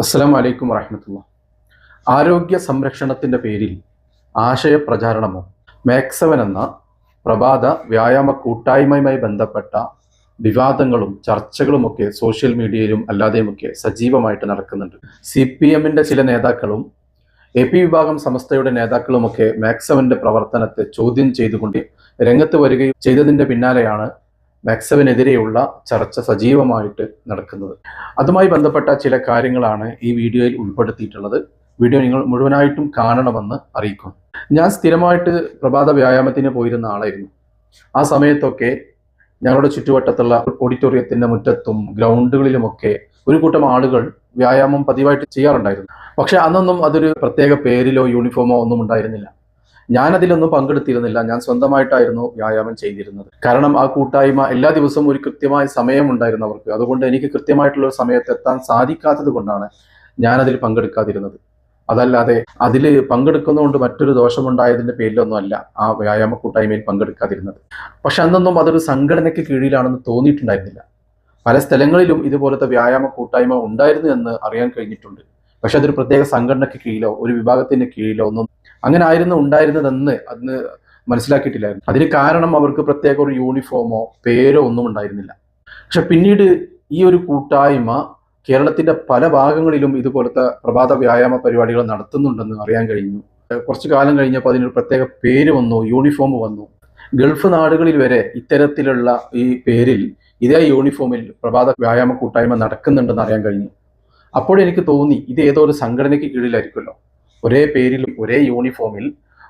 അസ്സലാം വലൈക്കും വറഹമത്തുള്ള ആരോഗ്യ സംരക്ഷണത്തിന്റെ പേരിൽ ആശയപ്രചാരണമോ? മാക്സവൻ എന്ന പ്രഭാത വ്യായാമ കൂട്ടായ്മയുമായി ബന്ധപ്പെട്ട വിവാദങ്ങളും ചർച്ചകളുമൊക്കെ സോഷ്യൽ മീഡിയയിലും അല്ലാതെയുമൊക്കെ സജീവമായിട്ട് നടക്കുന്നുണ്ട്. സി പി എമ്മിന്റെ ചില നേതാക്കളും എ പി വിഭാഗം സംസ്ഥയുടെ നേതാക്കളുമൊക്കെ മാക്സവന്റെ പ്രവർത്തനത്തെ ചോദ്യം ചെയ്തുകൊണ്ട് രംഗത്ത് വരികയും ചെയ്തതിന്റെ പിന്നാലെയാണ് മാക്സവനെതിരെയുള്ള ചർച്ച സജീവമായിട്ട് നടക്കുന്നത്. അതുമായി ബന്ധപ്പെട്ട ചില കാര്യങ്ങളാണ് ഈ വീഡിയോയിൽ ഉൾപ്പെടുത്തിയിട്ടുള്ളത്. വീഡിയോ നിങ്ങൾ മുഴുവനായിട്ടും കാണണമെന്ന് അറിയിക്കും ഞാൻ സ്ഥിരമായിട്ട് പ്രഭാത വ്യായാമത്തിന് പോയിരുന്ന ആളായിരുന്നു. ആ സമയത്തൊക്കെ ഞങ്ങളുടെ ചുറ്റുവട്ടത്തുള്ള ഓഡിറ്റോറിയത്തിന്റെ മുറ്റത്തും ഗ്രൗണ്ടുകളിലുമൊക്കെ ഒരു കൂട്ടം ആളുകൾ വ്യായാമം പതിവായിട്ട് ചെയ്യാറുണ്ടായിരുന്നു. പക്ഷെ അന്നൊന്നും അതൊരു പ്രത്യേക പേരിലോ യൂണിഫോമോ ഒന്നും ഉണ്ടായിരുന്നില്ല. ഞാൻ അതിലൊന്നും പങ്കെടുത്തിരുന്നില്ല. ഞാൻ സ്വന്തമായിട്ടായിരുന്നു വ്യായാമം ചെയ്തിരുന്നത്. കാരണം ആ കൂട്ടായ്മ എല്ലാ ദിവസവും ഒരു കൃത്യമായ സമയം ഉണ്ടായിരുന്നു അവർക്ക്. അതുകൊണ്ട് എനിക്ക് കൃത്യമായിട്ടുള്ള ഒരു സമയത്ത് എത്താൻ സാധിക്കാത്തത് കൊണ്ടാണ് ഞാനതിൽ പങ്കെടുക്കാതിരുന്നത്. അതല്ലാതെ അതിൽ പങ്കെടുക്കുന്നതുകൊണ്ട് മറ്റൊരു ദോഷമുണ്ടായതിന്റെ പേരിലൊന്നും അല്ല ആ വ്യായാമ കൂട്ടായ്മയിൽ പങ്കെടുക്കാതിരുന്നത്. പക്ഷെ അന്നൊന്നും അതൊരു സംഘടനയ്ക്ക് കീഴിലാണെന്ന് തോന്നിയിട്ടുണ്ടായിരുന്നില്ല. പല സ്ഥലങ്ങളിലും ഇതുപോലത്തെ വ്യായാമ കൂട്ടായ്മ ഉണ്ടായിരുന്നു എന്ന് അറിയാൻ കഴിഞ്ഞിട്ടുണ്ട്. പക്ഷെ അതൊരു പ്രത്യേക സംഘടനയ്ക്ക് കീഴിലോ ഒരു വിഭാഗത്തിന്റെ കീഴിലോ ഒന്നും അങ്ങനെ ആയിരുന്നു ഉണ്ടായിരുന്നതെന്ന് അന്ന് മനസ്സിലാക്കിയിട്ടില്ലായിരുന്നു. അതിന് കാരണം അവർക്ക് പ്രത്യേക ഒരു യൂണിഫോമോ പേരോ ഒന്നും ഉണ്ടായിരുന്നില്ല. പക്ഷെ പിന്നീട് ഈ ഒരു കൂട്ടായ്മ കേരളത്തിന്റെ പല ഭാഗങ്ങളിലും ഇതുപോലത്തെ പ്രഭാത വ്യായാമ പരിപാടികൾ നടത്തുന്നുണ്ടെന്ന് അറിയാൻ കഴിഞ്ഞു. കുറച്ചു കാലം കഴിഞ്ഞപ്പോൾ അതിനൊരു പ്രത്യേക പേര് വന്നു യൂണിഫോം വന്നു. ഗൾഫ് നാടുകളിൽ വരെ ഇത്തരത്തിലുള്ള ഈ പേരിൽ ഇതേ യൂണിഫോമിൽ പ്രഭാത വ്യായാമ കൂട്ടായ്മ നടക്കുന്നുണ്ടെന്ന് അറിയാൻ കഴിഞ്ഞു. അപ്പോൾ എനിക്ക് തോന്നി ഇത് ഏതോ ഒരു സംഘടനയ്ക്ക് കീഴിലായിരിക്കുമല്ലോ. ഒരേ പേരിൽ ഒരേ യൂണിഫോമിൽ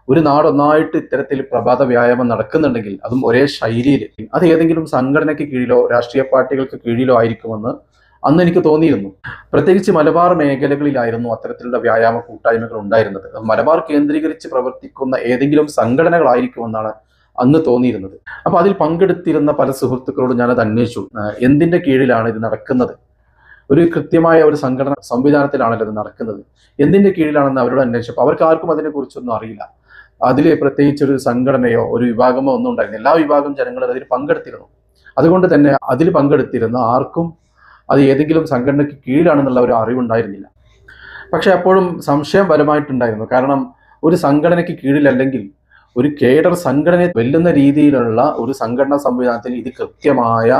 ഒരു നാടൊന്നായിട്ട് ഇത്തരത്തിൽ പ്രഭാത വ്യായാമം നടക്കുന്നുണ്ടെങ്കിൽ അതും ഒരേ ശൈലിയിൽ അത് ഏതെങ്കിലും സംഘടനയ്ക്ക് കീഴിലോ രാഷ്ട്രീയ പാർട്ടികൾക്ക് കീഴിലോ ആയിരിക്കുമെന്ന് അന്ന് എനിക്ക് തോന്നിയിരുന്നു. പ്രത്യേകിച്ച് മലബാർ മേഖലകളിലായിരുന്നു അത്തരത്തിലുള്ള വ്യായാമ കൂട്ടായ്മകൾ ഉണ്ടായിരുന്നത്. മലബാർ കേന്ദ്രീകരിച്ച് പ്രവർത്തിക്കുന്ന ഏതെങ്കിലും സംഘടനകളായിരിക്കുമെന്നാണ് അന്ന് തോന്നിയിരുന്നത്. അപ്പൊ അതിൽ പങ്കെടുത്തിരുന്ന പല സുഹൃത്തുക്കളോട് ഞാനത് അന്വേഷിച്ചു. എന്തിന്റെ കീഴിലാണ് ഇത് നടക്കുന്നത്? ഒരു കൃത്യമായ ഒരു സംഘടന സംവിധാനത്തിലാണല്ലോ ഇത് നടക്കുന്നത്. എന്തിന്റെ കീഴിലാണെന്ന് അവരോട് അന്വേഷിച്ചപ്പോൾ അവർക്ക് ആർക്കും അതിനെക്കുറിച്ചൊന്നും അറിയില്ല. അതിൽ പ്രത്യേകിച്ച് ഒരു സംഘടനയോ ഒരു വിഭാഗമോ ഒന്നും ഉണ്ടായിരുന്നില്ല. എല്ലാ വിഭാഗം ജനങ്ങളും അതിൽ പങ്കെടുത്തിരുന്നു. അതുകൊണ്ട് തന്നെ അതിൽ പങ്കെടുത്തിരുന്ന ആർക്കും അത് ഏതെങ്കിലും സംഘടനയ്ക്ക് കീഴിലാണെന്നുള്ള ഒരു അറിവുണ്ടായിരുന്നില്ല. പക്ഷെ അപ്പോഴും സംശയം പരമായിട്ടുണ്ടായിരുന്നു. കാരണം ഒരു സംഘടനയ്ക്ക് കീഴിലല്ലെങ്കിൽ ഒരു കേഡർ സംഘടനയെ വെല്ലുന്ന രീതിയിലുള്ള ഒരു സംഘടനാ സംവിധാനത്തിന് ഇത് കൃത്യമായ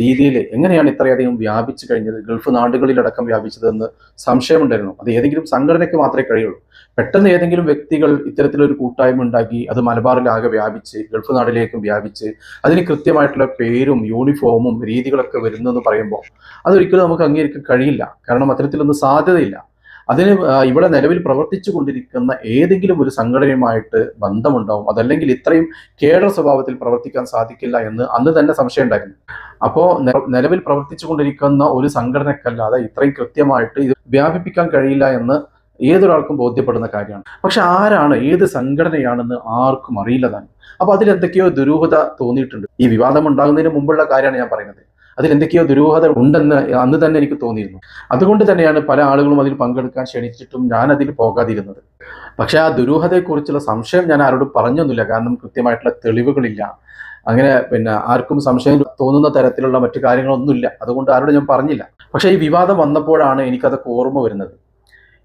രീതിയിൽ എങ്ങനെയാണ് ഇത്രയധികം വ്യാപിച്ചു കഴിഞ്ഞത്? ഗൾഫ് നാടുകളിലടക്കം വ്യാപിച്ചതെന്ന് സംശയമുണ്ടായിരുന്നു. അത് ഏതെങ്കിലും സംഘടനയ്ക്ക് മാത്രമേ കഴിയുള്ളൂ. പെട്ടെന്ന് ഏതെങ്കിലും വ്യക്തികൾ ഇത്തരത്തിലൊരു കൂട്ടായ്മ ഉണ്ടാക്കി അത് മലബാറിലാകെ വ്യാപിച്ച് ഗൾഫ് നാടിലേക്കും വ്യാപിച്ച് അതിന് കൃത്യമായിട്ടുള്ള പേരും യൂണിഫോമും രീതികളൊക്കെ വരുന്നു എന്ന് പറയുമ്പോൾ അതൊരിക്കലും നമുക്ക് അംഗീകരിക്കാൻ കഴിയില്ല. കാരണം അത്തരത്തിലൊന്നും സാധ്യതയില്ല. അതിന് ഇവിടെ നിലവിൽ പ്രവർത്തിച്ചു കൊണ്ടിരിക്കുന്ന ഏതെങ്കിലും ഒരു സംഘടനയുമായിട്ട് ബന്ധമുണ്ടാവും. അതല്ലെങ്കിൽ ഇത്രയും കേഡർ സ്വഭാവത്തിൽ പ്രവർത്തിക്കാൻ സാധിക്കില്ല എന്ന് അന്ന് തന്നെ സംശയം ഉണ്ടായിരുന്നു. അപ്പോൾ നിലവിൽ പ്രവർത്തിച്ചു കൊണ്ടിരിക്കുന്ന ഒരു സംഘടനക്കല്ലാതെ ഇത്രയും കൃത്യമായിട്ട് ഇത് വ്യാപിപ്പിക്കാൻ കഴിയില്ല എന്ന് ഏതൊരാൾക്കും ബോധ്യപ്പെടുന്ന കാര്യമാണ്. പക്ഷെ ആരാണ് ഏത് സംഘടനയാണെന്ന് ആർക്കും അറിയില്ല താൻ അപ്പൊ അതിലെന്തൊക്കെയോ ദുരൂഹത തോന്നിയിട്ടുണ്ട്. ഈ വിവാദം ഉണ്ടാകുന്നതിന് മുമ്പുള്ള കാര്യമാണ് ഞാൻ പറയുന്നത്. അതിൽ എന്തൊക്കെയോ ദുരൂഹത ഉണ്ടെന്ന് അന്ന് തന്നെ എനിക്ക് തോന്നിയിരുന്നു. അതുകൊണ്ട് തന്നെയാണ് പല ആളുകളും അതിൽ പങ്കെടുക്കാൻ ക്ഷണിച്ചിട്ടും ഞാൻ അതിൽ പോകാതിരുന്നത്. പക്ഷേ ആ ദുരൂഹതയെക്കുറിച്ചുള്ള സംശയം ഞാൻ ആരോടും പറഞ്ഞൊന്നുമില്ല. കാരണം കൃത്യമായിട്ടുള്ള തെളിവുകളില്ല. അങ്ങനെ പിന്നെ ആർക്കും സംശയം തോന്നുന്ന തരത്തിലുള്ള മറ്റു കാര്യങ്ങളൊന്നുമില്ല. അതുകൊണ്ട് ആരോടും ഞാൻ പറഞ്ഞില്ല. പക്ഷേ ഈ വിവാദം വന്നപ്പോഴാണ് എനിക്കതൊക്കെ ഓർമ്മ വരുന്നത്.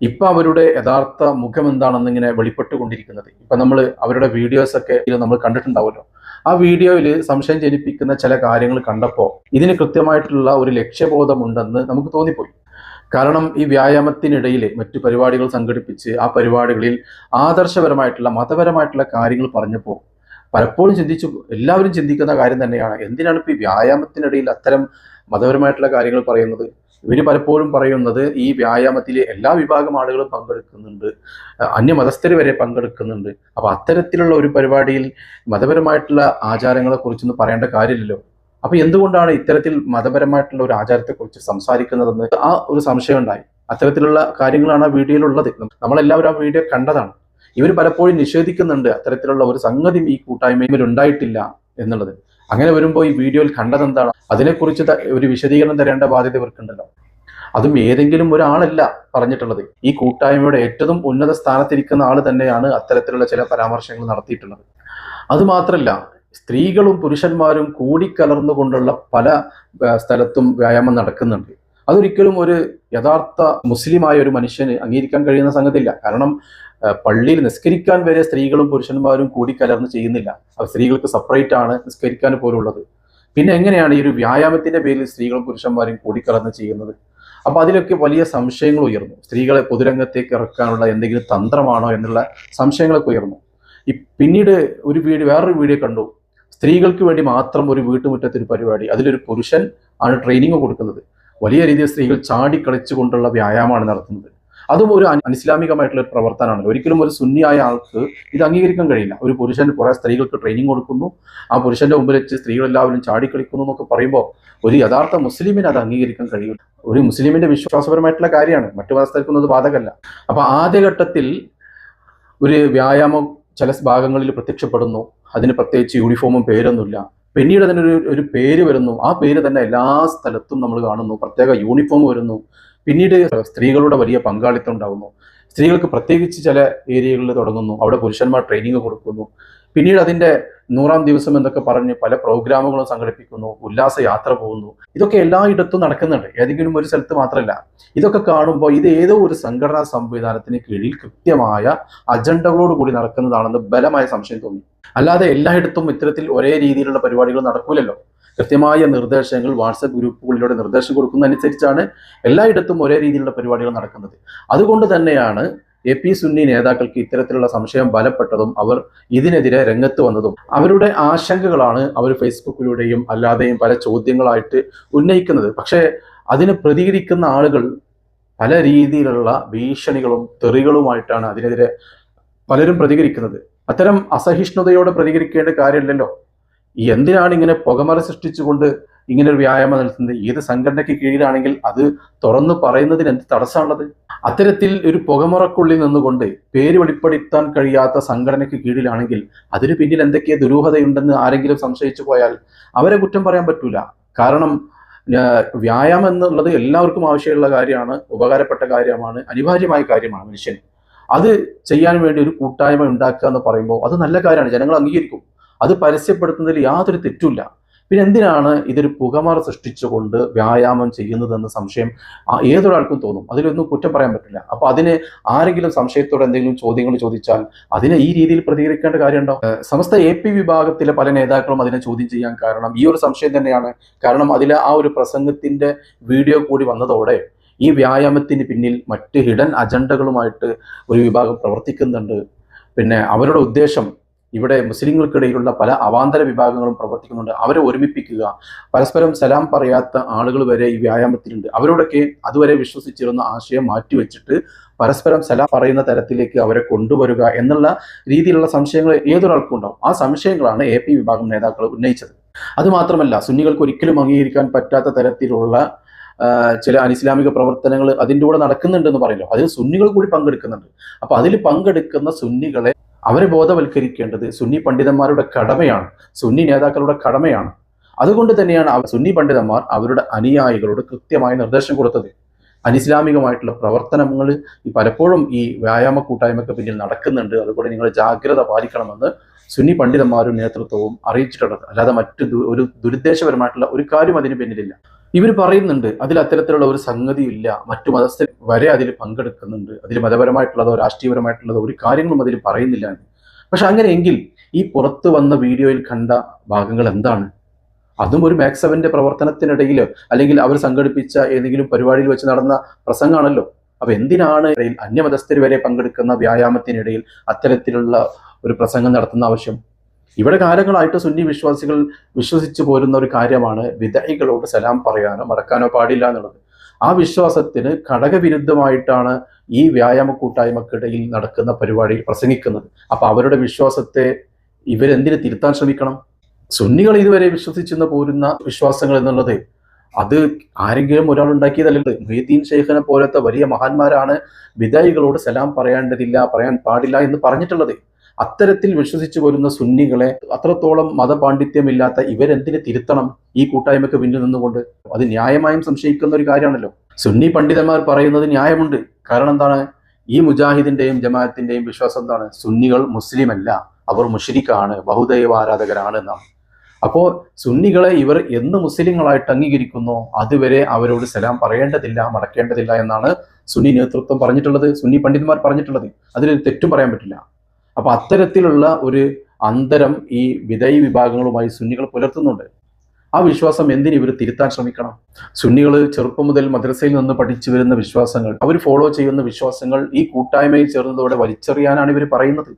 ഇപ്പം അവരുടെ യഥാർത്ഥ മുഖം എന്താണെന്ന് ഇങ്ങനെ വെളിപ്പെട്ടുകൊണ്ടിരിക്കുന്നത്. ഇപ്പം നമ്മൾ അവരുടെ വീഡിയോസൊക്കെ നമ്മൾ കണ്ടിട്ടുണ്ടാവുമല്ലോ. ആ വീഡിയോയിൽ സംശയം ജനിപ്പിക്കുന്ന ചില കാര്യങ്ങൾ കണ്ടപ്പോൾ ഇതിന് കൃത്യമായിട്ടുള്ള ഒരു ലക്ഷ്യബോധമുണ്ടെന്ന് നമുക്ക് തോന്നിപ്പോയി. കാരണം ഈ വ്യായാമത്തിനിടയിൽ മറ്റു പരിപാടികൾ സംഘടിപ്പിച്ച് ആ പരിപാടികളിൽ ആദർശപരമായിട്ടുള്ള മതപരമായിട്ടുള്ള കാര്യങ്ങൾ പറഞ്ഞപ്പോൾ പലപ്പോഴും ചിന്തിച്ചു എല്ലാവരും ചിന്തിക്കുന്ന കാര്യം തന്നെയാണ്. എന്തിനാണ് ഇപ്പോൾ ഈ വ്യായാമത്തിനിടയിൽ അത്തരം മതപരമായിട്ടുള്ള കാര്യങ്ങൾ പറയുന്നത്? ഇവർ പലപ്പോഴും പറയുന്നത് ഈ വ്യായാമത്തിൽ എല്ലാ വിഭാഗം ആളുകളും പങ്കെടുക്കുന്നുണ്ട്. അന്യമതസ്ഥർ വരെ പങ്കെടുക്കുന്നുണ്ട്. അപ്പൊ അത്തരത്തിലുള്ള ഒരു പരിപാടിയിൽ മതപരമായിട്ടുള്ള ആചാരങ്ങളെ കുറിച്ചൊന്നും പറയേണ്ട കാര്യമില്ലല്ലോ. അപ്പൊ എന്തുകൊണ്ടാണ് ഇത്തരത്തിൽ മതപരമായിട്ടുള്ള ഒരു ആചാരത്തെക്കുറിച്ച് സംസാരിക്കുന്നതെന്ന് ആ ഒരു സംശയം ഉണ്ടായി. അത്തരത്തിലുള്ള കാര്യങ്ങളാണ് ആ വീഡിയോയിലുള്ളത്. നമ്മളെല്ലാവരും ആ വീഡിയോ കണ്ടതാണ്. ഇവർ പലപ്പോഴും നിഷേധിക്കുന്നുണ്ട് അത്തരത്തിലുള്ള ഒരു സംഗതി ഈ കൂട്ടായ്മയിൽ ഉണ്ടായിട്ടില്ല എന്നുള്ളത്. അങ്ങനെ വരുമ്പോൾ ഈ വീഡിയോയിൽ കണ്ടത് എന്താണ് അതിനെക്കുറിച്ച് ഒരു വിശദീകരണം തരേണ്ട ബാധ്യത ഇവർക്കുണ്ടല്ലോ. അതും ഏതെങ്കിലും ഒരാളല്ല പറഞ്ഞിട്ടുള്ളത്. ഈ കൂട്ടായ്മയുടെ ഏറ്റവും ഉന്നത സ്ഥാനത്തിരിക്കുന്ന ആൾ തന്നെയാണ് അത്തരത്തിലുള്ള ചില പരാമർശങ്ങൾ നടത്തിയിട്ടുള്ളത്. അതുമാത്രമല്ല സ്ത്രീകളും പുരുഷന്മാരും കൂടിക്കലർന്നുകൊണ്ടുള്ള പല സ്ഥലത്തും വ്യായാമം നടക്കുന്നുണ്ട്. അതൊരിക്കലും ഒരു യഥാർത്ഥ മുസ്ലിമായ ഒരു മനുഷ്യന് അംഗീകരിക്കാൻ കഴിയുന്ന സംഗതിയില്ല. കാരണം പള്ളിയിൽ നിസ്കരിക്കാൻ വരെ സ്ത്രീകളും പുരുഷന്മാരും കൂടി കലർന്ന് ചെയ്യുന്നില്ല. സ്ത്രീകൾക്ക് സെപ്പറേറ്റ് ആണ് നിസ്കരിക്കാൻ പോലുള്ളത്. പിന്നെ എങ്ങനെയാണ് ഈ ഒരു വ്യായാമത്തിന്റെ പേരിൽ സ്ത്രീകളും പുരുഷന്മാരും കൂടിക്കലർന്ന് ചെയ്യുന്നത്? അപ്പൊ അതിലൊക്കെ വലിയ സംശയങ്ങൾ ഉയർന്നു. സ്ത്രീകളെ പൊതുരംഗത്തേക്ക് ഇറക്കാനുള്ള എന്തെങ്കിലും തന്ത്രമാണോ എന്നുള്ള സംശയങ്ങളൊക്കെ ഉയർന്നു. ഈ പിന്നീട് ഒരു വീഡിയോ വേറൊരു വീഡിയോ കണ്ടു. സ്ത്രീകൾക്ക് വേണ്ടി മാത്രം ഒരു വീട്ടുമുറ്റത്തൊരു പരിപാടി. അതിലൊരു പുരുഷൻ ആണ് ട്രെയിനിങ് കൊടുക്കുന്നത്. വലിയ രീതിയിൽ സ്ത്രീകൾ ചാടി കളിച്ചുകൊണ്ടുള്ള വ്യായാമമാണ് നടത്തുന്നത്. അതും ഒരു അനിസ്ലാമികമായിട്ടുള്ള ഒരു പ്രവർത്തനമാണ് ഒരിക്കലും ഒരു സുന്നിയായ ആൾക്ക് ഇത് അംഗീകരിക്കാൻ കഴിയില്ല. ഒരു പുരുഷൻ കുറെ സ്ത്രീകൾക്ക് ട്രെയിനിങ് കൊടുക്കുന്നു. ആ പുരുഷന്റെ മുമ്പിൽ വെച്ച് സ്ത്രീകളെല്ലാവരും ചാടിക്കളിക്കുന്നു എന്നൊക്കെ പറയുമ്പോൾ ഒരു യഥാർത്ഥ മുസ്ലിമിന് അത് അംഗീകരിക്കാൻ കഴിയും ഒരു മുസ്ലിമിന്റെ വിശ്വാസപരമായിട്ടുള്ള കാര്യമാണ്. മറ്റു മതസ്ഥർക്കുന്നത് ബാധകമല്ല. അപ്പൊ ആദ്യഘട്ടത്തിൽ ഒരു വ്യായാമം ചില ഭാഗങ്ങളിൽ പ്രത്യക്ഷപ്പെടുന്നു. അതിന് പ്രത്യേകിച്ച് യൂണിഫോമും പേരൊന്നുമില്ല. പിന്നീട് അതിനൊരു ഒരു പേര് വരുന്നു. ആ പേര് തന്നെ എല്ലാ സ്ഥലത്തും നമ്മൾ കാണുന്നു. പ്രത്യേക യൂണിഫോം വരുന്നു. പിന്നീട് സ്ത്രീകളുടെ വലിയ പങ്കാളിത്തം ഉണ്ടാകുന്നു സ്ത്രീകൾക്ക് പ്രത്യേകിച്ച് ചില ഏരിയകളിൽ തുടങ്ങുന്നു. അവിടെ പുരുഷന്മാർ ട്രെയിനിങ് കൊടുക്കുന്നു. പിന്നീട് അതിന്റെ നൂറാം ദിവസം എന്നൊക്കെ പറഞ്ഞ് പല പ്രോഗ്രാമുകളും സംഘടിപ്പിക്കുന്നു. ഉല്ലാസ യാത്ര പോകുന്നു. ഇതൊക്കെ എല്ലായിടത്തും നടക്കുന്നുണ്ട്. ഏതെങ്കിലും ഒരു സ്ഥലത്ത് മാത്രമല്ല ഇതൊക്കെ കാണുമ്പോൾ ഇത് ഏതോ ഒരു സംഘടനാ സംവിധാനത്തിന് കീഴിൽ കൃത്യമായ അജണ്ടകളോട് കൂടി നടക്കുന്നതാണെന്ന് ബലമായ സംശയം തോന്നി. അല്ലാതെ എല്ലായിടത്തും ഇത്തരത്തിൽ ഒരേ രീതിയിലുള്ള പരിപാടികൾ നടക്കൂലല്ലോ. കൃത്യമായ നിർദ്ദേശങ്ങൾ വാട്സപ്പ് ഗ്രൂപ്പുകളിലൂടെ നിർദ്ദേശം കൊടുക്കുന്നതനുസരിച്ചാണ് എല്ലായിടത്തും ഒരേ രീതിയിലുള്ള പരിപാടികൾ നടക്കുന്നത്. അതുകൊണ്ട് തന്നെയാണ് എ പി സുന്നി നേതാക്കൾക്ക് ഇത്തരത്തിലുള്ള സംശയം ബലപ്പെട്ടതും അവർ ഇതിനെതിരെ രംഗത്ത് വന്നതും. അവരുടെ ആശങ്കകളാണ് അവർ ഫേസ്ബുക്കിലൂടെയും അല്ലാതെയും പല ചോദ്യങ്ങളായിട്ട് ഉന്നയിക്കുന്നത്. പക്ഷേ അതിന് പ്രതികരിക്കുന്ന ആളുകൾ പല രീതിയിലുള്ള ഭീഷണികളും തെറികളുമായിട്ടാണ് അതിനെതിരെ പലരും പ്രതികരിക്കുന്നത്. അത്തരം അസഹിഷ്ണുതയോടെ പ്രതികരിക്കേണ്ട കാര്യമില്ലല്ലോ. എന്തിനാണ് ഇങ്ങനെ പുകമറ സൃഷ്ടിച്ചുകൊണ്ട് ഇങ്ങനെ ഒരു വ്യായാമം നടത്തുന്നത്? ഏത് സംഘടനയ്ക്ക് കീഴിലാണെങ്കിൽ അത് തുറന്നു പറയുന്നതിന് എന്ത് തടസ്സമുള്ളത് അത്തരത്തിൽ ഒരു പുകമുറക്കുള്ളിൽ നിന്നുകൊണ്ട് പേര് വെളിപ്പെടുത്താൻ കഴിയാത്ത സംഘടനയ്ക്ക് കീഴിലാണെങ്കിൽ അതിന് പിന്നിൽ എന്തൊക്കെ ദുരൂഹതയുണ്ടെന്ന് ആരെങ്കിലും സംശയിച്ചു പോയാൽ അവരെ കുറ്റം പറയാൻ പറ്റൂല. കാരണം വ്യായാമം എന്നുള്ളത് എല്ലാവർക്കും ആവശ്യമുള്ള കാര്യമാണ് ഉപകാരപ്പെട്ട കാര്യമാണ് അനിവാര്യമായ കാര്യമാണ് മനുഷ്യൻ അത് ചെയ്യാൻ വേണ്ടി ഒരു കൂട്ടായ്മ ഉണ്ടാക്കുക എന്ന് പറയുമ്പോൾ അത് നല്ല കാര്യമാണ്. ജനങ്ങൾ അംഗീകരിക്കും. അത് പരസ്യപ്പെടുത്തുന്നതിൽ യാതൊരു തെറ്റുമില്ല. പിന്നെ എന്തിനാണ് ഇതൊരു പുകമറ സൃഷ്ടിച്ചുകൊണ്ട് വ്യായാമം ചെയ്യുന്നതെന്ന സംശയം ഏതൊരാൾക്കും തോന്നും. അതിലൊന്നും കുറ്റം പറയാൻ പറ്റില്ല. അപ്പൊ അതിന് ആരെങ്കിലും സംശയത്തോടെ എന്തെങ്കിലും ചോദ്യങ്ങൾ ചോദിച്ചാൽ അതിനെ ഈ രീതിയിൽ പ്രതികരിക്കേണ്ട കാര്യമുണ്ടോ? സമസ്ത എ പി വിഭാഗത്തിലെ പല നേതാക്കളും അതിനെ ചോദ്യം ചെയ്യാൻ കാരണം ഈ ഒരു സംശയം തന്നെയാണ്. കാരണം അതിലെ ആ ഒരു പ്രസംഗത്തിന്റെ വീഡിയോ കൂടി വന്നതോടെ ഈ വ്യായാമത്തിന് പിന്നിൽ മറ്റ് ഹിഡൻ അജണ്ടകളുമായിട്ട് ഒരു വിഭാഗം പ്രവർത്തിക്കുന്നുണ്ട്. പിന്നെ അവരുടെ ഉദ്ദേശം ഇവിടെ മുസ്ലിങ്ങൾക്കിടയിലുള്ള പല അവാന്തര വിഭാഗങ്ങളും പ്രവർത്തിക്കുന്നുണ്ട്. അവരെ ഒരുമിപ്പിക്കുക. പരസ്പരം സലാം പറയാത്ത ആളുകൾ വരെ ഈ വ്യായാമത്തിലുണ്ട്. അവരോടൊക്കെ അതുവരെ വിശ്വസിച്ചിരുന്ന ആശയം മാറ്റിവെച്ചിട്ട് പരസ്പരം സലാം പറയുന്ന തരത്തിലേക്ക് അവരെ കൊണ്ടുവരിക എന്നുള്ള രീതിയിലുള്ള സംശയങ്ങൾ ഏതൊരാൾക്കും ഉണ്ടാവും. ആ സംശയങ്ങളാണ് എ വിഭാഗം നേതാക്കൾ ഉന്നയിച്ചത്. അതുമാത്രമല്ല സുന്നികൾക്ക് ഒരിക്കലും അംഗീകരിക്കാൻ പറ്റാത്ത തരത്തിലുള്ള ചില അനിസ്ലാമിക പ്രവർത്തനങ്ങൾ അതിന്റെ കൂടെ നടക്കുന്നുണ്ടെന്ന് പറയല്ലോ അതിൽ സുന്നികൾ കൂടി പങ്കെടുക്കുന്നുണ്ട്. അപ്പൊ അതിൽ പങ്കെടുക്കുന്ന സുന്നികളെ അവരെ ബോധവൽക്കരിക്കേണ്ടത് സുന്നി പണ്ഡിതന്മാരുടെ കടമയാണ് സുന്നി നേതാക്കളുടെ കടമയാണ്. അതുകൊണ്ട് തന്നെയാണ് അവർ സുന്നി പണ്ഡിതന്മാർ അവരുടെ അനുയായികളോട് കൃത്യമായ നിർദ്ദേശം കൊടുത്തത്. അനിസ്ലാമികമായിട്ടുള്ള പ്രവർത്തനങ്ങൾ ഈ പലപ്പോഴും ഈ വ്യായാമ കൂട്ടായ്മയ്ക്ക് പിന്നിൽ നടക്കുന്നുണ്ട്. അതുകൊണ്ട് നിങ്ങൾ ജാഗ്രത പാലിക്കണമെന്ന് സുന്നി പണ്ഡിതന്മാരും നേതൃത്വവും അറിയിച്ചിട്ടുള്ളത്. അല്ലാതെ മറ്റു ഒരു ദുരുദ്ദേശപരമായിട്ടുള്ള ഒരു കാര്യം അതിന് പിന്നിലില്ല. ഇവർ പറയുന്നുണ്ട് അതിൽ അത്തരത്തിലുള്ള ഒരു സംഗതിയില്ല. മറ്റു മതസ്ഥർ വരെ അതിൽ പങ്കെടുക്കുന്നുണ്ട്. അതിൽ മതപരമായിട്ടുള്ളതോ രാഷ്ട്രീയപരമായിട്ടുള്ളതോ ഒരു കാര്യങ്ങളും അതിൽ പറയുന്നില്ല പക്ഷെ അങ്ങനെയെങ്കിൽ ഈ പുറത്തു വന്ന വീഡിയോയിൽ കണ്ട ഭാഗങ്ങൾ എന്താണ്? അതും ഒരു മാക്സവന്റെ പ്രവർത്തനത്തിനിടയിൽ അല്ലെങ്കിൽ അവർ സംഘടിപ്പിച്ച ഏതെങ്കിലും പരിപാടിയിൽ വെച്ച് നടന്ന പ്രസംഗമാണല്ലോ. അപ്പൊ എന്തിനാണ് അന്യമതസ്ഥർ വരെ പങ്കെടുക്കുന്ന വ്യായാമത്തിനിടയിൽ അത്തരത്തിലുള്ള ഒരു പ്രസംഗം നടത്തുന്ന ആവശ്യം? ഇവിടെ കാലങ്ങളായിട്ട് സുന്നി വിശ്വാസികൾ വിശ്വസിച്ചു പോരുന്ന ഒരു കാര്യമാണ് വിദഹികളോട് സലാം പറയാനോ മടക്കാനോ പാടില്ല എന്നുള്ളത്. ആ വിശ്വാസത്തിന് ഘടകവിരുദ്ധമായിട്ടാണ് ഈ വ്യായാമ കൂട്ടായ്മക്കിടയിൽ നടക്കുന്ന പരിപാടിയിൽ പ്രസംഗിക്കുന്നത്. അപ്പൊ അവരുടെ വിശ്വാസത്തെ ഇവരെന്തിനു തിരുത്താൻ ശ്രമിക്കണം? സുന്നികൾ ഇതുവരെ വിശ്വസിച്ചെന്ന് പോരുന്ന വിശ്വാസങ്ങൾ എന്നുള്ളത് അത് ആരെങ്കിലും ഒരാൾ ഉണ്ടാക്കിയതല്ലല്ലോ. മൊയ്തീൻ ഷെയ്ഖിനെ പോലത്തെ വലിയ മഹാന്മാരാണ് വിദായികളോട് സലാം പറയേണ്ടതില്ല പറയാൻ പാടില്ല എന്ന് പറഞ്ഞിട്ടുള്ളത്. അത്തരത്തിൽ വിശ്വസിച്ചു വരുന്ന സുന്നികളെ അത്രത്തോളം മതപാണ്ഡിത്യമില്ലാത്ത ഇവരെന്തിന് തിരുത്തണം ഈ കൂട്ടായ്മയ്ക്ക് പിന്നിൽ നിന്നുകൊണ്ട്? അത് ന്യായമായും സംശയിക്കുന്ന ഒരു കാര്യമാണല്ലോ. സുന്നി പണ്ഡിതന്മാർ പറയുന്നത് ന്യായമുണ്ട്. കാരണം എന്താണ്? ഈ മുജാഹിദിന്റെയും ജമാഅത്തിന്റെയും വിശ്വാസം എന്താണ്? സുന്നികൾ മുസ്ലിം അല്ല അവർ മുഷരിക്കാണ് ബഹുദൈവ ആരാധകരാണ് എന്നാണ്. അപ്പോൾ സുന്നികളെ ഇവർ എന്ന് മുസ്ലിങ്ങളായിട്ട് അംഗീകരിക്കുന്നോ അതുവരെ അവരോട് സലാം പറയേണ്ടതില്ല മടക്കേണ്ടതില്ല എന്നാണ് സുന്നി നേതൃത്വം പറഞ്ഞിട്ടുള്ളത് സുന്നി പണ്ഡിതന്മാർ പറഞ്ഞിട്ടുള്ളത്. അതിലൊരു തെറ്റും പറയാൻ പറ്റില്ല. അപ്പൊ അത്തരത്തിലുള്ള ഒരു അന്തരം ഈ വിധേയ വിഭാഗങ്ങളുമായി സുന്നികൾ പുലർത്തുന്നുണ്ട്. ആ വിശ്വാസം എന്തിനു ഇവർ തിരുത്താൻ ശ്രമിക്കണം? സുന്നികൾ ചെറുപ്പം മുതൽ മദ്രസയിൽ നിന്ന് പഠിച്ചു വരുന്ന വിശ്വാസങ്ങൾ അവർ ഫോളോ ചെയ്യുന്ന വിശ്വാസങ്ങൾ ഈ കൂട്ടായ്മയിൽ ചേർന്നതോടെ വലിച്ചെറിയാനാണ് ഇവർ പറയുന്നത്.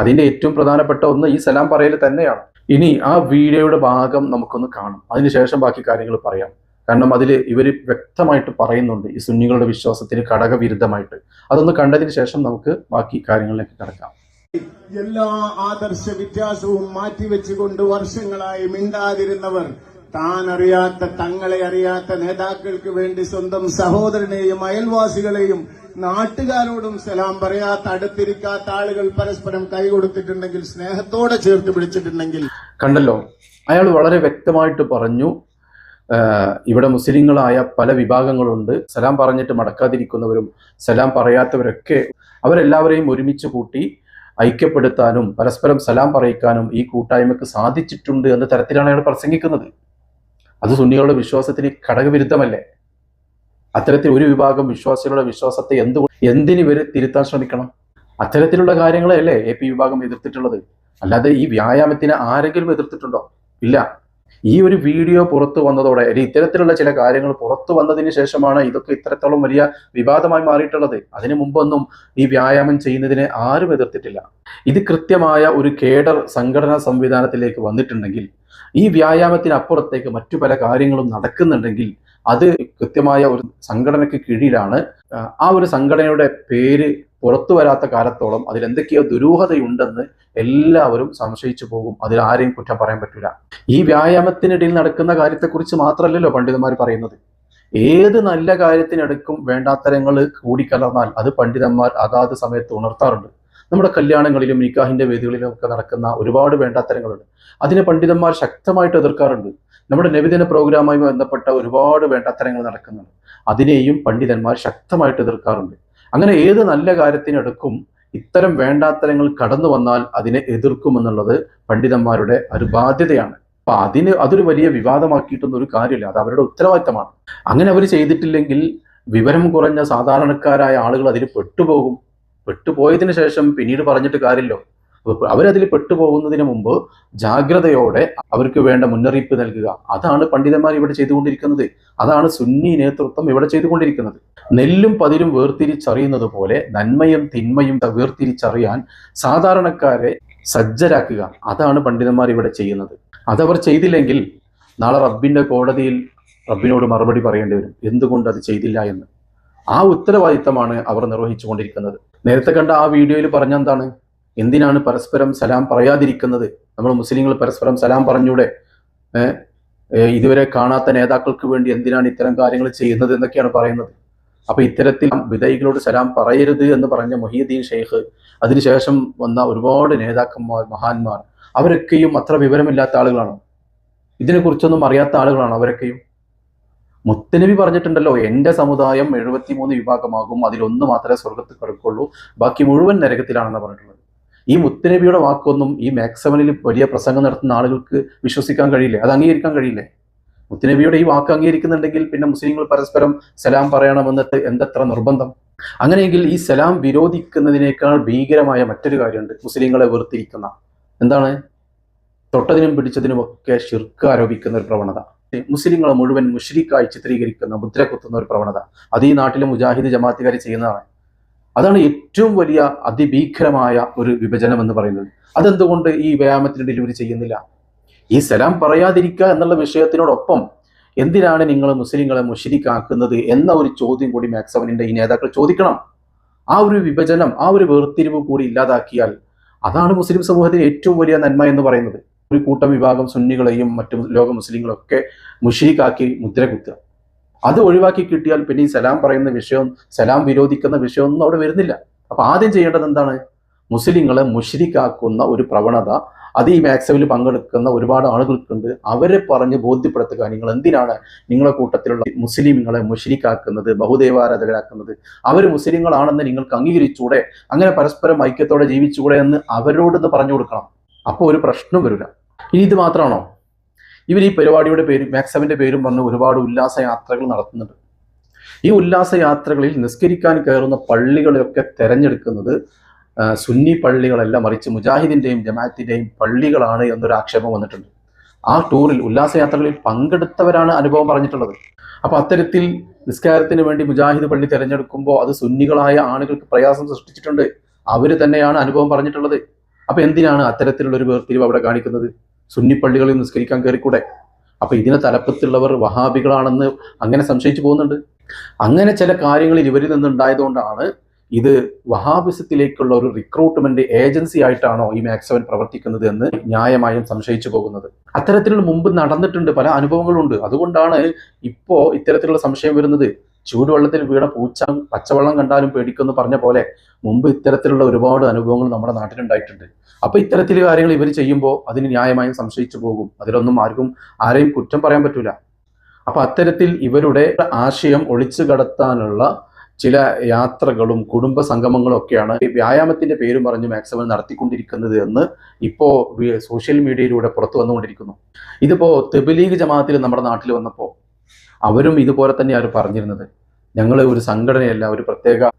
അതിന്റെ ഏറ്റവും പ്രധാനപ്പെട്ട ഒന്ന് ഈ സലാം പറയൽ തന്നെയാണ്. ഇനി ആ വീഡിയോയുടെ ഭാഗം നമുക്കൊന്ന് കാണാം. അതിനുശേഷം ബാക്കി കാര്യങ്ങൾ പറയാം. കാരണം അതിൽ ഇവർ വ്യക്തമായിട്ട് പറയുന്നുണ്ട് ഈ സുന്നികളുടെ വിശ്വാസത്തിന് ഘടകവിരുദ്ധമായിട്ട്. അതൊന്ന് കണ്ടതിന് ശേഷം നമുക്ക് ബാക്കി കാര്യങ്ങളിലേക്ക് കിടക്കാം. എല്ലാ ആദർശ വ്യത്യാസവും മാറ്റിവെച്ചുകൊണ്ട് വർഷങ്ങളായി മിണ്ടാതിരുന്നവർ താൻ അറിയാത്ത തങ്ങളെ അറിയാത്ത നേതാക്കൾക്ക് വേണ്ടി സ്വന്തം സഹോദരനെയും അയൽവാസികളെയും നാട്ടുകാരോടും സലാം പറയാത്ത അടുത്തിരിക്കാത്ത ആളുകൾ പരസ്പരം കൈകൊടുത്തിട്ടുണ്ടെങ്കിൽ സ്നേഹത്തോടെ ചേർത്ത് പിടിച്ചിട്ടുണ്ടെങ്കിൽ. കണ്ടല്ലോ അയാൾ വളരെ വ്യക്തമായിട്ട് പറഞ്ഞു ഇവിടെ മുസ്ലിങ്ങളായ പല വിഭാഗങ്ങളുണ്ട്. സലാം പറഞ്ഞിട്ട് മടക്കാതിരിക്കുന്നവരും സലാം പറയാത്തവരൊക്കെ അവരെല്ലാവരെയും ഒരുമിച്ച് കൂട്ടി ഐക്യപ്പെടുത്താനും പരസ്പരം സലാം പറയിക്കാനും ഈ കൂട്ടായ്മക്ക് സാധിച്ചിട്ടുണ്ട് എന്ന തരത്തിലാണ് അയാൾ പ്രസംഗിക്കുന്നത്. അത് സുന്നികളുടെ വിശ്വാസത്തിന് ഘടകവിരുദ്ധമല്ലേ അത്തരത്തിൽ ഒരു വിഭാഗം വിശ്വാസികളുടെ വിശ്വാസത്തെ എന്ത് എന്തിനു ഇവർ തിരുത്താൻ ശ്രമിക്കണം? അത്തരത്തിലുള്ള കാര്യങ്ങളെയല്ലേ എ പി വിഭാഗം എതിർത്തിട്ടുള്ളത്? അല്ലാതെ ഈ വ്യായാമത്തിന് ആരെങ്കിലും എതിർത്തിട്ടുണ്ടോ? ഇല്ല. ഈ ഒരു വീഡിയോ പുറത്തു വന്നതോടെ ഇത്തരത്തിലുള്ള ചില കാര്യങ്ങൾ പുറത്തു വന്നതിന് ശേഷമാണ് ഇതൊക്കെ ഇത്രത്തോളം വലിയ വിവാദമായി മാറിയിട്ടുള്ളത്. അതിനു മുമ്പൊന്നും ഈ വ്യായാമം ചെയ്യുന്നതിനെ ആരും എതിർത്തിട്ടില്ല. ഇത് കൃത്യമായ ഒരു കേഡർ സംഘടനാ സംവിധാനത്തിലേക്ക് വന്നിട്ടുണ്ടെങ്കിൽ ഈ വ്യായാമത്തിന് അപ്പുറത്തേക്ക് മറ്റു പല കാര്യങ്ങളും നടക്കുന്നുണ്ടെങ്കിൽ അത് കൃത്യമായ ഒരു സംഘടനയ്ക്ക് കീഴിലാണ്. ആ ഒരു സംഘടനയുടെ പേര് പുറത്തു വരാത്ത കാലത്തോളം അതിലെന്തൊക്കെയോ ദുരൂഹതയുണ്ടെന്ന് എല്ലാവരും സംശയിച്ചു പോകും. അതിൽ ആരെയും കുറ്റം പറയാൻ പറ്റില്ല ഈ വ്യായാമത്തിനിടയിൽ നടക്കുന്ന കാര്യത്തെക്കുറിച്ച് മാത്രമല്ലല്ലോ പണ്ഡിതന്മാർ പറയുന്നത്. ഏത് നല്ല കാര്യത്തിനടുക്കും വേണ്ടാത്തരങ്ങൾ കൂടിക്കലർന്നാൽ അത് പണ്ഡിതന്മാർ അതാത് സമയത്ത് ഉണർത്താറുണ്ട്. നമ്മുടെ കല്യാണങ്ങളിലും നിക്കാഹിന്റെ വേദികളിലും ഒക്കെ നടക്കുന്ന ഒരുപാട് വേണ്ടാത്തരങ്ങളുണ്ട്. അതിനെ പണ്ഡിതന്മാർ ശക്തമായിട്ട് എതിർക്കാറുണ്ട്. നമ്മുടെ നബിദിന പ്രോഗ്രാമുമായി ബന്ധപ്പെട്ട ഒരുപാട് വേണ്ടാത്തരങ്ങൾ നടക്കുന്നുണ്ട്. അതിനെയും പണ്ഡിതന്മാർ ശക്തമായിട്ട് എതിർക്കാറുണ്ട്. അങ്ങനെ ഏത് നല്ല കാര്യത്തിനടുക്കും ഇത്തരം വേണ്ടാത്തരങ്ങൾ കടന്നു വന്നാൽ അതിനെ എതിർക്കുമെന്നുള്ളത് പണ്ഡിതന്മാരുടെ ഒരു ബാധ്യതയാണ് അപ്പൊ അതിന് അതൊരു വലിയ വിവാദമാക്കിയിട്ടൊന്നും ഒരു കാര്യമില്ല. അത് അവരുടെ ഉത്തരവാദിത്തമാണ്. അങ്ങനെ അവർ ചെയ്തിട്ടില്ലെങ്കിൽ വിവരം കുറഞ്ഞ സാധാരണക്കാരായ ആളുകൾ അതിൽ പെട്ടുപോകും. പെട്ടുപോയതിനു ശേഷം പിന്നീട് പറഞ്ഞിട്ട് കാര്യമില്ലോ. അവരതിൽ പെട്ടുപോകുന്നതിന് മുമ്പ് ജാഗ്രതയോടെ അവർക്ക് വേണ്ട മുന്നറിയിപ്പ് നൽകുക. അതാണ് പണ്ഡിതന്മാർ ഇവിടെ ചെയ്തുകൊണ്ടിരിക്കുന്നത്. അതാണ് സുന്നി നേതൃത്വം ഇവിടെ ചെയ്തുകൊണ്ടിരിക്കുന്നത്. നെല്ലും പതിരും വേർതിരിച്ചറിയുന്നത് പോലെ നന്മയും തിന്മയും വേർതിരിച്ചറിയാൻ സാധാരണക്കാരെ സജ്ജരാക്കുക. അതാണ് പണ്ഡിതന്മാർ ഇവിടെ ചെയ്യുന്നത്. അതവർ ചെയ്തില്ലെങ്കിൽ നാളെ റബ്ബിന്റെ കോടതിയിൽ റബ്ബിനോട് മറുപടി പറയേണ്ടി വരും. എന്തുകൊണ്ട് അത് ചെയ്തില്ല എന്ന്. ആ ഉത്തരവാദിത്തമാണ് അവർ നിർവഹിച്ചുകൊണ്ടിരിക്കുന്നത്. നേരത്തെ കണ്ട ആ വീഡിയോയിൽ പറഞ്ഞ എന്താണ്? എന്തിനാണ് പരസ്പരം സലാം പറയാതിരിക്കുന്നത്? നമ്മൾ മുസ്ലിങ്ങൾ പരസ്പരം സലാം പറഞ്ഞൂടെ? ഇതുവരെ കാണാത്ത നേതാക്കൾക്ക് വേണ്ടി എന്തിനാണ് ഇത്തരം കാര്യങ്ങൾ ചെയ്യുന്നത് എന്നൊക്കെയാണ് പറയുന്നത്. അപ്പൊ ഇത്തരത്തിൽ വിധൈകളോട് സലാം പറയരുത് എന്ന് പറഞ്ഞ മൊഹീദ്ദീൻ ഷെയ്ഖ് അതിനുശേഷം വന്ന ഒരുപാട് നേതാക്കന്മാർ മഹാന്മാർ അവരൊക്കെയും അത്ര വിവരമില്ലാത്ത ആളുകളാണ്. ഇതിനെക്കുറിച്ചൊന്നും അറിയാത്ത ആളുകളാണ് അവരൊക്കെയും. മുത്തനബി പറഞ്ഞിട്ടുണ്ടല്ലോ എന്റെ സമുദായം എഴുപത്തിമൂന്ന് വിഭാഗമാകും അതിലൊന്ന് മാത്രമേ സ്വർഗത്തിൽ കിടക്കുള്ളൂ ബാക്കി മുഴുവൻ നരകത്തിലാണെന്ന് പറഞ്ഞിട്ടുള്ളത്. ഈ മുത്തനബിയുടെ വാക്കൊന്നും ഈ മാക്സവനിൽ വലിയ പ്രസംഗം നടത്തുന്ന ആളുകൾക്ക് വിശ്വസിക്കാൻ കഴിയില്ലേ? അത് അംഗീകരിക്കാൻ കഴിയില്ലേ? മുത്തനബിയുടെ ഈ വാക്ക് അംഗീകരിക്കുന്നുണ്ടെങ്കിൽ പിന്നെ മുസ്ലിങ്ങൾ പരസ്പരം സലാം പറയണമെന്നിട്ട് എന്തത്ര നിർബന്ധം? അങ്ങനെയെങ്കിൽ ഈ സലാം വിരോധിക്കുന്നതിനേക്കാൾ ഭീകരമായ മറ്റൊരു കാര്യമുണ്ട്. മുസ്ലിങ്ങളെ വെറുത്തിരിക്കുന്ന. എന്താണ്? തൊട്ടതിനും പിടിച്ചതിനും ഒക്കെ ശിർക്ക് ആരോപിക്കുന്ന ഒരു പ്രവണത. മുസ്ലിങ്ങളെ മുഴുവൻ മുഷ്രിക്കായി ചിത്രീകരിക്കുന്ന മുദ്ര കുത്തുന്ന ഒരു പ്രവണത. അത് ഈ നാട്ടിലെ മുജാഹിദ് ജമാഅത്തുകാർ ചെയ്യുന്നതാണ്. അതാണ് ഏറ്റവും വലിയ അതിഭീകരമായ ഒരു വിഭജനം എന്ന് പറയുന്നത്. അതെന്തുകൊണ്ട് ഈ വ്യായാമത്തിനിടയിൽ ഇവർ ചെയ്യുന്നില്ല? ഈ സലാം പറയാതിരിക്കുക എന്നുള്ള വിഷയത്തിനോടൊപ്പം എന്തിനാണ് നിങ്ങൾ മുസ്ലിങ്ങളെ മുഷിരിക്കാക്കുന്നത് എന്ന ഒരു ചോദ്യം കൂടി മാക്സവനിന്റെ ഈ നേതാക്കൾ ചോദിക്കണം. ആ ഒരു വിഭജനം ആ ഒരു വേർതിരിവ് കൂടി ഇല്ലാതാക്കിയാൽ അതാണ് മുസ്ലിം സമൂഹത്തിന് ഏറ്റവും വലിയ നന്മ എന്ന് പറയുന്നത്. ഒരു കൂട്ടം വിഭാഗം സുന്നികളെയും മറ്റു ലോക മുസ്ലിങ്ങളൊക്കെ മുഷീഖാക്കി മുദ്ര കുത്തുക. അത് ഒഴിവാക്കി കിട്ടിയാൽ പിന്നെ ഈ സലാം പറയുന്ന വിഷയം സലാം വിരോധിക്കുന്ന വിഷയമൊന്നും അവിടെ വരുന്നില്ല. അപ്പൊ ആദ്യം ചെയ്യേണ്ടത് എന്താണ്? മുസ്ലിങ്ങളെ മുഷരിക്കാക്കുന്ന ഒരു പ്രവണത അത് ഈ മാക്സവിൽ പങ്കെടുക്കുന്ന ഒരുപാട് ആളുകൾക്കുണ്ട്. അവരെ പറഞ്ഞ് ബോധ്യപ്പെടുത്തുക. നിങ്ങൾ എന്തിനാണ് നിങ്ങളെ കൂട്ടത്തിലുള്ള മുസ്ലിങ്ങളെ മുഷരിക്കാക്കുന്നത് ബഹുദൈവാരാധകരാക്കുന്നത്? അവർ മുസ്ലിങ്ങളാണെന്ന് നിങ്ങൾക്ക് അംഗീകരിച്ചൂടെ? അങ്ങനെ പരസ്പരം ഐക്യത്തോടെ ജീവിച്ചുകൂടെ എന്ന് അവരോടൊന്ന് പറഞ്ഞു കൊടുക്കണം. അപ്പോൾ ഒരു പ്രശ്നം വരില്ല. ഇനി ഇത് മാത്രമാണോ? ഇവർ ഈ പരിപാടിയുടെ പേരും മാക്സമിന്റെ പേരും പറഞ്ഞ് ഒരുപാട് ഉല്ലാസ യാത്രകൾ നടത്തുന്നുണ്ട്. ഈ ഉല്ലാസ യാത്രകളിൽ നിസ്കരിക്കാൻ കയറുന്ന പള്ളികളെയൊക്കെ തെരഞ്ഞെടുക്കുന്നത് സുന്നി പള്ളികളല്ല മറിച്ച് മുജാഹിദിന്റെയും ജമാഅത്തിന്റെയും പള്ളികളാണ് എന്നൊരു ആക്ഷേപം വന്നിട്ടുണ്ട്. ആ ടൂറിൽ ഉല്ലാസയാത്രകളിൽ പങ്കെടുത്തവരാണ് അനുഭവം പറഞ്ഞിട്ടുള്ളത്. അപ്പോൾ അത്തരത്തിൽ നിസ്കാരത്തിന് വേണ്ടി മുജാഹിദ് പള്ളി തിരഞ്ഞെടുക്കുമ്പോൾ അത് സുന്നികളായ ആളുകൾക്ക് പ്രയാസം സൃഷ്ടിച്ചിട്ടുണ്ട്. അവർ തന്നെയാണ് അനുഭവം പറഞ്ഞിട്ടുള്ളത്. അപ്പോൾ എന്തിനാണ് അത്തരത്തിലുള്ള ഒരു വേർതിരിവ് അവിടെ കാണിക്കുന്നത്? സുന്നി പള്ളികളിൽ നിസ്കരിക്കാൻ കയറിക്കൂടെ? അപ്പോൾ ഇതിനെ തലപ്പത്തുള്ളവർ വഹാബികളാണെന്ന് അങ്ങനെ സംശയിച്ചു പോകുന്നുണ്ട്. അങ്ങനെ ചില കാര്യങ്ങളിൽ ഇവരിൽ നിന്നുണ്ടായതുകൊണ്ടാണ് ഇത് വഹാബിസത്തിലേക്കുള്ള ഒരു റിക്രൂട്ട്മെന്റ് ഏജൻസി ആയിട്ടാണോ ഈ മാക്സവൻ പ്രവർത്തിക്കുന്നത് എന്ന് ന്യായമായും സംശയിച്ചു പോകുന്നത്. അത്തരത്തിലുള്ള മുമ്പ് നടന്നിട്ടുണ്ട് പല അനുഭവങ്ങളുണ്ട്. അതുകൊണ്ടാണ് ഇപ്പോ ഇത്തരത്തിലുള്ള സംശയം വരുന്നത്. ചൂടുവെള്ളത്തിൽ വീണ പൂച്ച പച്ചവെള്ളം കണ്ടാലും പേടിക്കുമെന്ന് പറഞ്ഞ പോലെ മുമ്പ് ഇത്തരത്തിലുള്ള ഒരുപാട് അനുഭവങ്ങൾ നമ്മുടെ നാട്ടിലുണ്ടായിട്ടുണ്ട്. അപ്പൊ ഇത്തരത്തിലുള്ള കാര്യങ്ങൾ ഇവർ ചെയ്യുമ്പോൾ അതിന് ന്യായമായും സംശയിച്ചു പോകും. അതിലൊന്നും ആർക്കും ആരെയും കുറ്റം പറയാൻ പറ്റൂല. അപ്പൊ അത്തരത്തിൽ ഇവരുടെ ആശയം ഒളിച്ചു കടത്താനുള്ള ചില യാത്രകളും കുടുംബ സംഗമങ്ങളും ഒക്കെയാണ് ഈ വ്യായാമത്തിന്റെ പേരും പറഞ്ഞ് മാക്സിമം നടത്തിക്കൊണ്ടിരിക്കുന്നത് എന്ന് ഇപ്പോ സോഷ്യൽ മീഡിയയിലൂടെ പുറത്തു വന്നുകൊണ്ടിരിക്കുന്നു. ഇതിപ്പോ തെബിലീഗ് ജമാഅത്തിൽ നമ്മുടെ നാട്ടിൽ വന്നപ്പോൾ അവരും ഇതുപോലെ തന്നെയാണ് പറഞ്ഞിരുന്നത്. ഞങ്ങൾ ഒരു സംഘടനയല്ല ഒരു പ്രത്യേക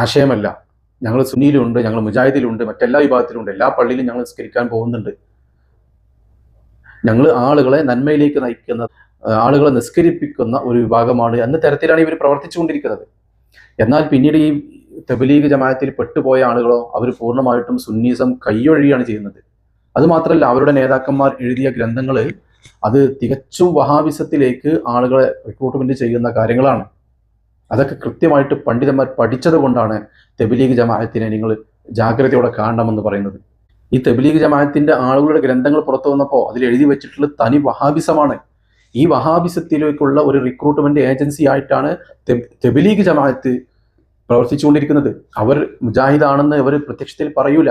ആശയമല്ല. ഞങ്ങൾ സുന്നിയിലുണ്ട് ഞങ്ങൾ മുജാഹിദിലുണ്ട് മറ്റെല്ലാ വിഭാഗത്തിലുണ്ട്. എല്ലാ പള്ളിയിലും ഞങ്ങൾ നിസ്കരിക്കാൻ പോകുന്നുണ്ട്. ഞങ്ങൾ ആളുകളെ നന്മയിലേക്ക് നയിക്കുന്ന ആളുകളെ നിസ്കരിപ്പിക്കുന്ന ഒരു വിഭാഗമാണ് എന്ന തരത്തിലാണ് ഇവർ പ്രവർത്തിച്ചുകൊണ്ടിരിക്കുന്നത്. എന്നാൽ പിന്നീട് ഈ തബലീഗ് ജമാഅത്തിൽ പെട്ടുപോയ ആളുകളോ അവർ പൂർണമായിട്ടും സുന്നീസം കൈയൊഴിയാണ് ചെയ്യുന്നത്. അതുമാത്രമല്ല അവരുടെ നേതാക്കന്മാർ എഴുതിയ ഗ്രന്ഥങ്ങൾ അത് തികച്ചും വഹാബിസത്തിലേക്ക് ആളുകളെ റിക്രൂട്ട്മെന്റ് ചെയ്യുന്ന കാര്യങ്ങളാണ്. അതൊക്കെ കൃത്യമായിട്ട് പണ്ഡിതന്മാർ പഠിച്ചത് കൊണ്ടാണ് തെബിലീഗ് ജമാഅത്തിനെ നിങ്ങൾ ജാഗ്രതയോടെ കാണണമെന്ന് പറയുന്നത്. ഈ തെബിലീഗ് ജമാഅത്തിന്റെ ആളുകളുടെ ഗ്രന്ഥങ്ങൾ പുറത്തു വന്നപ്പോൾ അതിൽ എഴുതി വെച്ചിട്ടുള്ള തനി വഹാബിസമാണ്. ഈ വഹാബിസത്തിലേക്കുള്ള ഒരു റിക്രൂട്ട്മെന്റ് ഏജൻസി ആയിട്ടാണ് തെബ്- തെബിലീഗ് ജമാഅത്ത് പ്രവർത്തിച്ചുകൊണ്ടിരിക്കുന്നത്. അവർ മുജാഹിദാണെന്ന് അവർ പ്രത്യക്ഷത്തിൽ പറയൂല.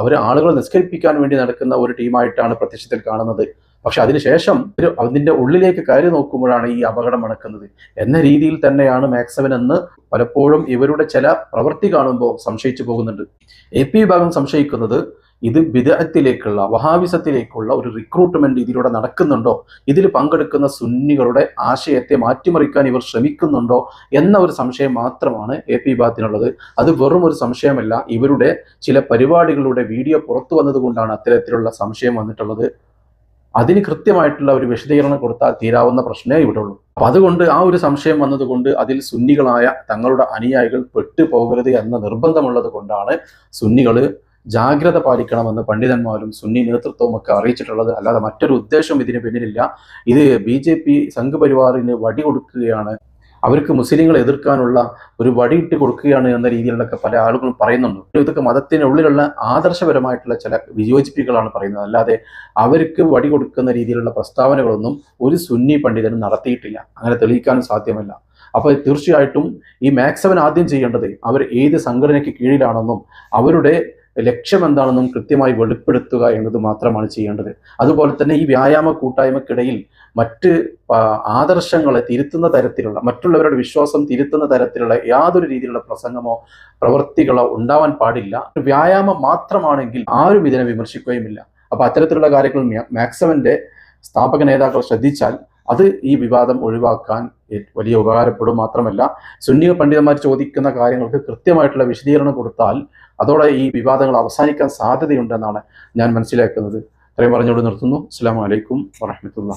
അവർ ആളുകളെ നിസ്കരിപ്പിക്കാൻ വേണ്ടി നടക്കുന്ന ഒരു ടീമായിട്ടാണ് പ്രത്യക്ഷത്തിൽ കാണുന്നത്. പക്ഷെ അതിനുശേഷം ഒരു അതിന്റെ ഉള്ളിലേക്ക് കയറി നോക്കുമ്പോഴാണ് ഈ അപകടം നടക്കുന്നത്. എന്ന രീതിയിൽ തന്നെയാണ് മാക്സവൻ എന്ന് പലപ്പോഴും ഇവരുടെ ചില പ്രവൃത്തി കാണുമ്പോൾ സംശയിച്ചു പോകുന്നുണ്ട്. എ പി വിഭാഗം സംശയിക്കുന്നത് ഇത് വിദഗ്ധത്തിലേക്കുള്ള വഹാവിസത്തിലേക്കുള്ള ഒരു റിക്രൂട്ട്മെന്റ് ഇതിലൂടെ നടക്കുന്നുണ്ടോ? ഇതിൽ പങ്കെടുക്കുന്ന സുന്നികളുടെ ആശയത്തെ മാറ്റിമറിക്കാൻ ഇവർ ശ്രമിക്കുന്നുണ്ടോ? എന്ന ഒരു സംശയം മാത്രമാണ് എ പി വിഭാഗത്തിനുള്ളത്. അത് വെറും ഒരു സംശയമല്ല. ഇവരുടെ ചില പരിപാടികളുടെ വീഡിയോ പുറത്തു വന്നതുകൊണ്ടാണ് അത്തരത്തിലുള്ള സംശയം വന്നിട്ടുള്ളത്. അതിന് കൃത്യമായിട്ടുള്ള ഒരു വിശദീകരണം കൊടുത്താൽ തീരാവുന്ന പ്രശ്നമേ ഇവിടെ ഉള്ളൂ അപ്പൊ അതുകൊണ്ട് ആ ഒരു സംശയം വന്നതുകൊണ്ട് അതിൽ സുന്നികളായ തങ്ങളുടെ അനുയായികൾ പെട്ടുപോകരുത് എന്ന നിർബന്ധമുള്ളത് കൊണ്ടാണ് സുന്നികൾ ജാഗ്രത പാലിക്കണമെന്ന് പണ്ഡിതന്മാരും സുന്നി നേതൃത്വവും ഒക്കെ അറിയിച്ചിട്ടുള്ളത്. അല്ലാതെ മറ്റൊരു ഉദ്ദേശം ഇതിന് പിന്നിലില്ല. ഇത് ബി ജെ പി സംഘപരിവാറിന് വടി കൊടുക്കുകയാണ് അവർക്ക് മുസ്ലിങ്ങളെ എതിർക്കാനുള്ള ഒരു വടിയിട്ട് കൊടുക്കുകയാണ് എന്ന രീതിയിലൊക്കെ പല ആളുകളും പറയുന്നുണ്ട്. ഇതൊക്കെ മതത്തിനുള്ളിലുള്ള ആദർശപരമായിട്ടുള്ള ചില വിയോജിപ്പികളാണ് പറയുന്നത്. അല്ലാതെ അവർക്ക് വടി കൊടുക്കുന്ന രീതിയിലുള്ള പ്രസ്താവനകളൊന്നും ഒരു സുന്നി പണ്ഡിതനും നടത്തിയിട്ടില്ല. അങ്ങനെ തെളിയിക്കാനും സാധ്യമല്ല. അപ്പോൾ തീർച്ചയായിട്ടും ഈ മാക്സവൻ ആദ്യം ചെയ്യേണ്ടത് അവർ ഏത് സംഘടനയ്ക്ക് കീഴിലാണെന്നും അവരുടെ ലക്ഷ്യം എന്താണെന്നും കൃത്യമായി വെളിപ്പെടുത്തുക എന്നത് മാത്രമാണ് ചെയ്യേണ്ടത്. അതുപോലെ തന്നെ ഈ വ്യായാമ കൂട്ടായ്മക്കിടയിൽ മറ്റ് ആദർശങ്ങളെ തിരുത്തുന്ന തരത്തിലുള്ള മറ്റുള്ളവരുടെ വിശ്വാസം തിരുത്തുന്ന തരത്തിലുള്ള യാതൊരു രീതിയിലുള്ള പ്രസംഗമോ പ്രവൃത്തികളോ ഉണ്ടാവാൻ പാടില്ല. വ്യായാമം മാത്രമാണെങ്കിൽ ആരും ഇതിനെ വിമർശിക്കുകയുമില്ല. അപ്പൊ അത്തരത്തിലുള്ള കാര്യങ്ങൾ മാക്സിമന്റെ സ്ഥാപക നേതാക്കൾ ശ്രദ്ധിച്ചാൽ അത് ഈ വിവാദം ഒഴിവാക്കാൻ വലിയ ഉപകാരപ്പെടും മാത്രമല്ല. സുന്നിക പണ്ഡിതന്മാർ ചോദിക്കുന്ന കാര്യങ്ങൾക്ക് കൃത്യമായിട്ടുള്ള വിശദീകരണം കൊടുത്താൽ അതോടെ ഈ വിവാദങ്ങൾ അവസാനിക്കാൻ സാധ്യതയുണ്ടെന്നാണ് ഞാൻ മനസ്സിലാക്കുന്നത്. ഇത്രയും പറഞ്ഞുകൊണ്ട് നിർത്തുന്നു. അസ്സാം വലൈക്കും വറഹമത്തുള്ള